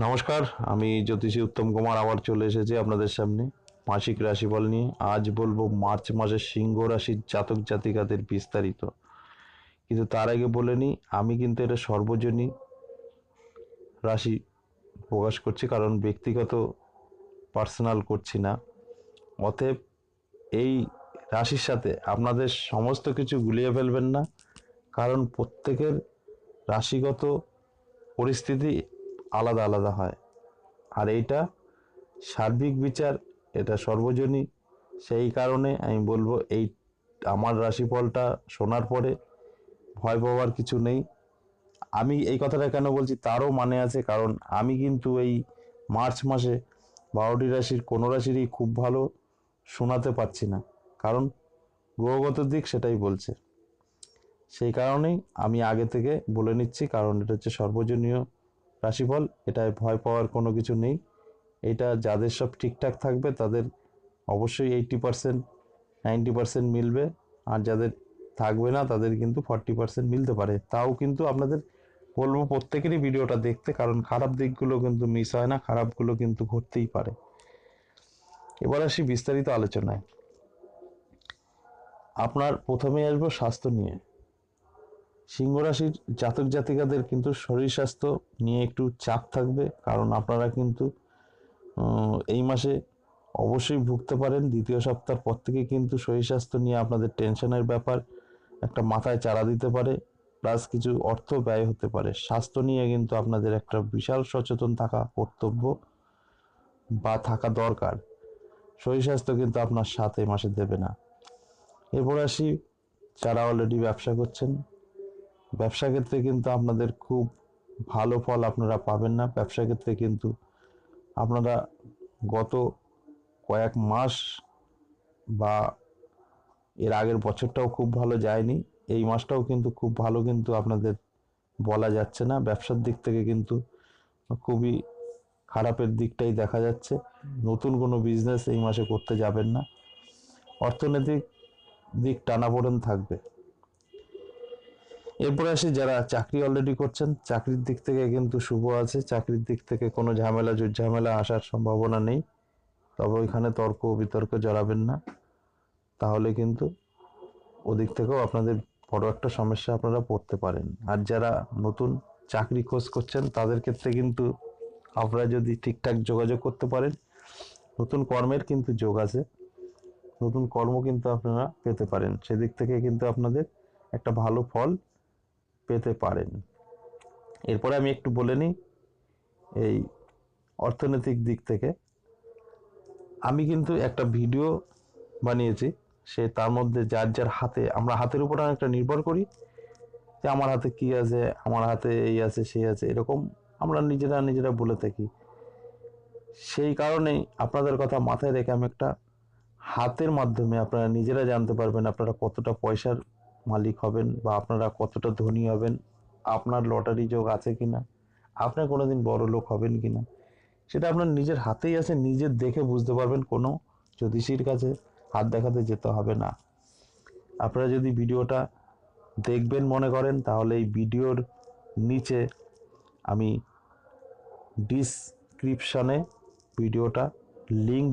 নমস্কার, আমি জ্যোতিষী উত্তম কুমার আবার চলে এসেছি আপনাদের সামনে মাসিক রাশিফল নিয়ে। আজ বলব মার্চ মাসের সিংহ রাশির জাতক জাতিকাদের বিস্তারিত। কিন্তু তার আগে বলে নিই, আমি কিন্তু এটা সর্বজনীন রাশি প্রকাশ করছি, কারণ ব্যক্তিগত পার্সোনাল করছি না। অতএব এই রাশির সাথে আপনাদের সমস্ত কিছু গুলিয়ে ফেলবেন না, কারণ প্রত্যেকের রাশিগত পরিস্থিতি আলাদা আলাদা হয়। আর এইটা সার্বিক বিচার, এটা সর্বজনীন সেই কারণে আমি বলব, এই আমার রাশিফলটা শোনার পরে ভয় পাওয়ার কিছু নেই। আমি এই কথাটা কেন বলছি, তারও মানে আছে। কারণ আমি কিন্তু এই মার্চ মাসে বারোটি রাশির, কোনো রাশিরই খুব ভালো শোনাতে পারছি না। কারণ গ্রহগত দিক সেটাই বলছে। সেই কারণেই আমি আগে থেকে বলে নিচ্ছি, কারণ এটা হচ্ছে সর্বজনীয় রাশিফল, এটায় ভয় পাওয়ার কোনো কিছু নেই। এটা যাদের সব ঠিকঠাক থাকবে, তাদের অবশ্যই এইটটি পার্সেন্ট নাইনটি পার্সেন্ট মিলবে। আর যাদের থাকবে না, তাদের কিন্তু ফর্টি পার্সেন্ট মিলতে পারে। তাও কিন্তু আপনাদের বলব প্রত্যেকেরই ভিডিওটা দেখতে, কারণ খারাপ দিকগুলো কিন্তু মিস হয় না, খারাপগুলো কিন্তু ঘটতেই পারে। এবার আসি বিস্তারিত আলোচনায়। আপনার প্রথমে আসব স্বাস্থ্য নিয়ে। সিংহ রাশির জাতক জাতিকাদের কিন্তু শরীর স্বাস্থ্য নিয়ে একটু চাপ থাকবে, কারণ আপনারা কিন্তু এই মাসে অবশ্যই ভুগতে পারেন। দ্বিতীয় সপ্তাহ পর থেকে কিন্তু শরীর স্বাস্থ্য নিয়ে আপনাদের টেনশনের ব্যাপার, একটা মাথায় চারা দিতে পারে, প্লাস কিছু অর্থ ব্যয় হতে পারে। স্বাস্থ্য নিয়ে কিন্তু আপনাদের একটা বিশাল সচেতন থাকা কর্তব্য বা থাকা দরকার। শরীর স্বাস্থ্য কিন্তু আপনার সাথে মাসে দেবে না। এরপর আসি, যারা অলরেডি ব্যবসা করছেন ব্যবসা ক্ষেত্রে কিন্তু আপনাদের খুব ভালো ফল আপনারা পাবেন না। ব্যবসা ক্ষেত্রে কিন্তু আপনারা গত কয়েক মাস বা এর আগের বছরটাও খুব ভালো যায়নি। এই মাসটাও কিন্তু খুব ভালো কিন্তু আপনাদের বলা যাচ্ছে না। ব্যবসার দিক থেকে কিন্তু খুবই খারাপের দিকটাই দেখা যাচ্ছে। নতুন কোনো বিজনেস এই মাসে করতে যাবেন না। অর্থনৈতিক দিক টানাপোড়েন থাকবে। এরপরে আসি যারা চাকরি অলরেডি করছেন, চাকরির দিক থেকে কিন্তু শুভ আছে। চাকরির দিক থেকে কোনো ঝামেলা ঝামেলা আসার সম্ভাবনা নেই। তবে ওইখানে তর্ক, বিতর্ক জড়াবেন না। তাহলে কিন্তু ওদিক থেকেও আপনাদের বড় একটা সমস্যা আপনারা পড়তে পারেন। আর যারা নতুন চাকরি খোঁজ করছেন, তাদের ক্ষেত্রে কিন্তু আপনারা যদি ঠিকঠাক যোগাযোগ করতে পারেন, নতুন কর্মের কিন্তু যোগ আছে। নতুন কর্ম কিন্তু আপনারা পেতে পারেন। সেদিক থেকে কিন্তু আপনাদের একটা ভালো ফল পেতে পারেন। এরপরে আমি একটু বলে নিই এই অর্থনৈতিক দিক থেকে। আমি কিন্তু একটা ভিডিও বানিয়েছি, সে তার মধ্যে যার যার হাতে, আমরা হাতের উপর অনেকটা নির্ভর করি যে আমার হাতে কি আছে, আমার হাতে এই আছে, সেই আছে, এরকম আমরা নিজেরা নিজেরা বলে থাকি। সেই কারণেই আপনাদের কথা মাথায় রেখে আমি একটা হাতের মাধ্যমে আপনারা নিজেরা জানতে পারবেন আপনারা কতটা পয়সার মালিক হবেন বা আপনারা কতটা ধনী হবেন, আপনার লটারি যোগ আছে কিনা, আপনি কোনোদিন বড় লোক হবেন কি না সেটা আপনার নিজের হাতেই আছে নিজের দেখে বুঝতে পারবেন কোনো জ্যোতিষীর কাছে হাত দেখাতে যেতে হবে না। আপনারা যদি ভিডিওটা দেখবেন মনে করেন, তাহলে এই ভিডিওর নিচে আমি ডিসক্রিপশনে ভিডিওটা লিংক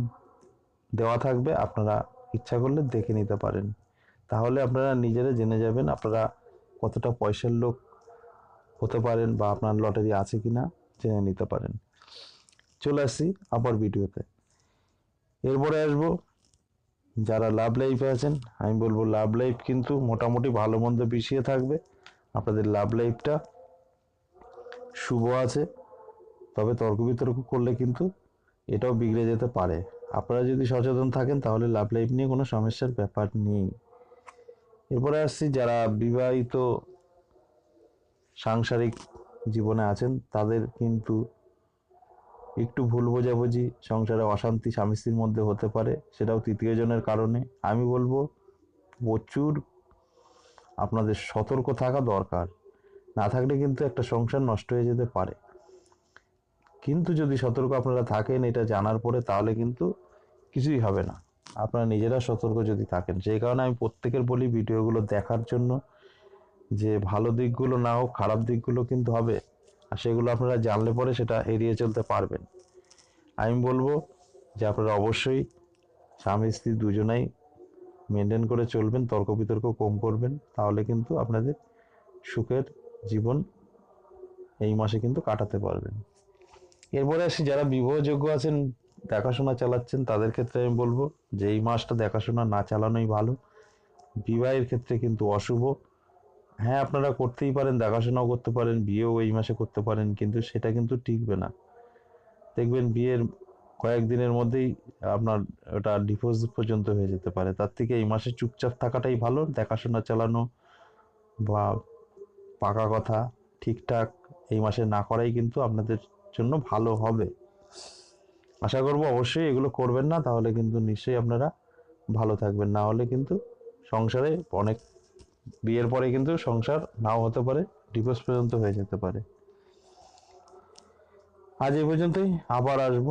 দেওয়া থাকবে, আপনারা ইচ্ছা করলে দেখে নিতে পারেন। তাহলে আপনারা নিজেরা জেনে যাবেন আপনারা কতটা পয়সার লোক হতে পারেন বা আপনার লটারি আছে কিনা জেনে নিতে পারেন। চলে আসছি আবার ভিডিওতে। এরপরে আসব, যারা লাভ লাইফে আছেন, আমি বলব লাভ লাইফ কিন্তু মোটামুটি ভালো মন্দ পিছিয়ে থাকবে। আপনাদের লাভ লাইফটা শুভ আছে, তবে তর্ক বিতর্ক করলে কিন্তু এটাও বিগড়ে যেতে পারে। আপনারা যদি সচেতন থাকেন তাহলে লাভ লাইফ নিয়ে কোনো সমস্যার ব্যাপার নেই। এরপরে আসছি যারা বিবাহিত সাংসারিক জীবনে আছেন, তাদের কিন্তু একটু ভুল বোঝাবুঝি, সংসারে অশান্তি, স্বামী স্ত্রীর মধ্যে হতে পারে, সেটাও তৃতীয় জনের কারণে। আমি বলব, প্রচুর আপনাদের সতর্ক থাকা দরকার। না থাকলে কিন্তু একটা সংসার নষ্ট হয়ে যেতে পারে। কিন্তু যদি সতর্ক আপনারা থাকেন এটা জানার পরে, তাহলে কিন্তু কিছুই হবে না। আপনারা নিজেরা সতর্ক যদি থাকেন। সেই কারণে আমি প্রত্যেকের বলি ভিডিওগুলো দেখার জন্য যে ভালো দিকগুলো না হোক, খারাপ দিকগুলো কিন্তু হবে আর সেগুলো আপনারা জানলে পরে সেটা এড়িয়ে চলতে পারবেন। আমি বলব যে আপনারা অবশ্যই স্বামী, স্ত্রী দুজনাই মেনটেন করে চলবেন তর্ক বিতর্ক কম করবেন, তাহলে কিন্তু আপনাদের সুখের জীবন এই মাসে কিন্তু কাটাতে পারবেন। এরপরে আসি, যারা বিবাহযোগ্য আছেন দেখাশোনা চালাচ্ছেন, তাদের ক্ষেত্রে আমি বলব যে এই মাসটা দেখাশোনা না চালানোই ভালো। বিবাহের ক্ষেত্রে কিন্তু অশুভ। হ্যাঁ আপনারা করতেই পারেন, দেখাশোনাও করতে পারেন, বিয়েও এই মাসে করতে পারেন, কিন্তু সেটা কিন্তু টিকবে না। দেখবেন বিয়ের কয়েকদিনের মধ্যেই আপনার ওটা ডিভোর্স পর্যন্ত হয়ে যেতে পারে। তার থেকে এই মাসে চুপচাপ থাকাটাই ভালো, দেখাশোনা চালানো বা পাকা কথা ঠিকঠাক এই মাসে না করাই কিন্তু আপনাদের জন্য ভালো হবে। আশা করব অবশ্যই এগুলো করবেন না, তাহলে কিন্তু নিশ্চয়ই আপনারা ভালো থাকবেন। না হলে কিন্তু সংসারে অনেক বিয়ের পরে কিন্তু সংসার নাও হতে পারে ডিভোর্স পর্যন্ত হয়ে যেতে পারে। আজ এই পর্যন্তই, আবার আসব।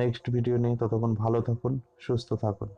নেক্সট ভিডিও নিয়ে ততক্ষণ ভালো থাকুন, সুস্থ থাকুন।